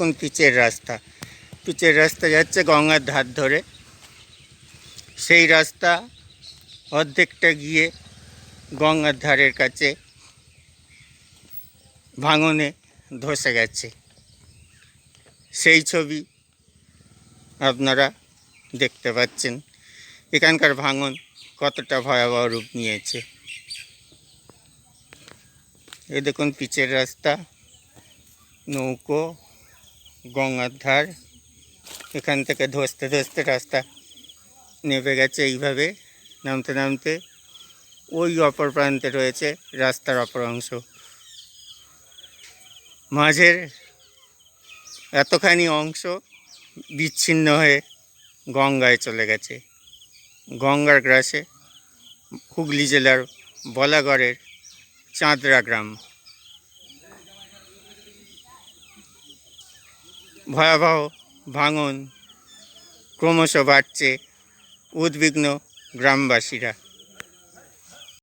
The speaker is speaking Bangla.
দেখুন পিচের রাস্তা? পিচের রাস্তা যাচ্ছে গঙ্গার ধার ধরে। সেই রাস্তা অর্ধেকটা গিয়ে গঙ্গার ধারের কাছে ভাঙনে ধসে গেছে। সেই ছবি আপনারা দেখতে পাচ্ছেন। এখানকার ভাঙন কতটা ভয়াবহ রূপ নিয়েছে। এ দেখুন, পিচের রাস্তা, নৌকো গঙ্গার ধার। এখান থেকে ধসতে ধসতে রাস্তা নেমে গেছে এইভাবে, নামতে নামতে। ওই অপর প্রান্তে রয়েছে রাস্তার অপর অংশ। মাঝের এতখানি অংশ বিচ্ছিন্ন হয়ে গঙ্গায় চলে গেছে। গঙ্গার গ্রাসে হুগলি জেলার বলাগড়ের চাঁদরা গ্রাম। ভয়াবহ ভাঙন ক্রমশ বাড়ছে উদ্বিগ্ন গ্রামবাসীরা।